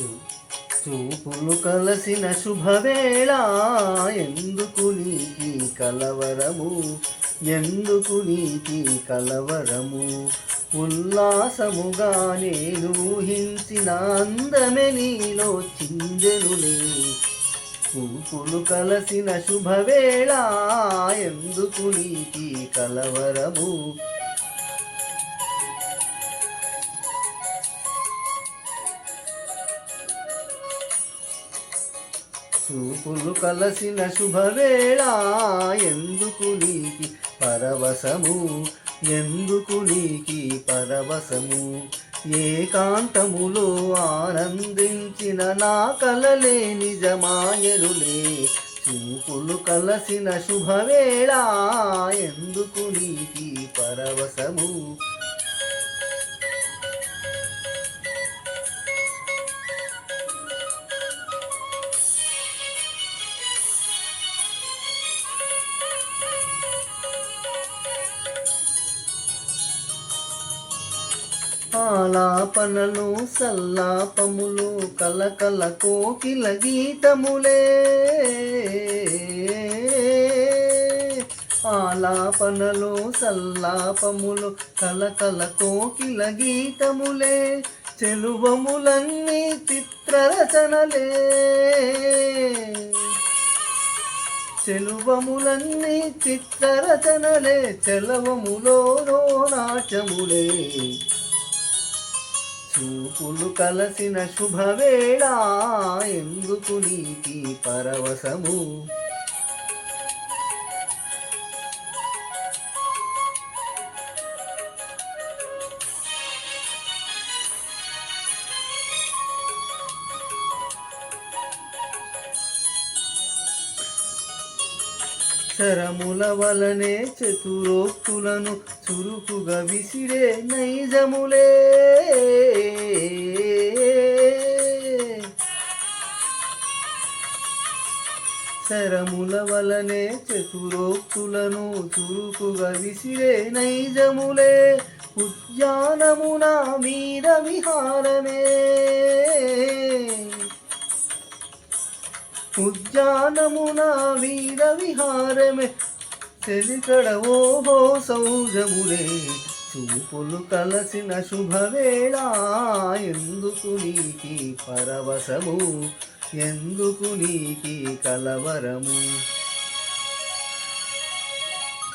చూపులు కలసిన శుభవేళ ఎందుకు నీకి కలవరము? ఎందుకు నీకి కలవరము? ఉల్లాసముగా నేను ఊహించిన అందమే నీలో చిందెనులే. చూపులు కలసిన శుభవేళ ఎందుకు నీకి కలవరము? చూపులు కలసిన శుభవేళ ఎందుకు నీకి పరవశము? ఎందుకు నీకి పరవశము? ఏకాంతములో ఆనందించిన నా కలలే నిజమాయనులే. చూపులు కలసిన శుభవేళ ఎందుకు నీకి పరవశము? ఆలాపనలు సల్లాపములు కలకల కోకిల గీతములే. ఆలాపనలు సల్లాపములు కలకల కోకిల గీతములే. చెలువములన్నీ చిత్రరచనలే. చెలువములన్నీ చిత్రరచనలే చెలవములో నాట్యములే చూపులు కలసిన శుభవేళ ఎందుకు నీకి పరవశము? శరముల వలనే చతురోక్తులను చురుకుగా విసిరే నైజములే. శరముల వలనే చతురోక్తులను చురుకుగా విసిరే నైజములే. ఉద్యానమున వీర విహారమే. ఉద్యానమున వీర విహారమే. చెలికడ ఓహో సౌజములే. చూపులు కలసిన శుభవేళ. ఎందుకు నీకి పరవశము? ఎందుకు నీకి కలవరము?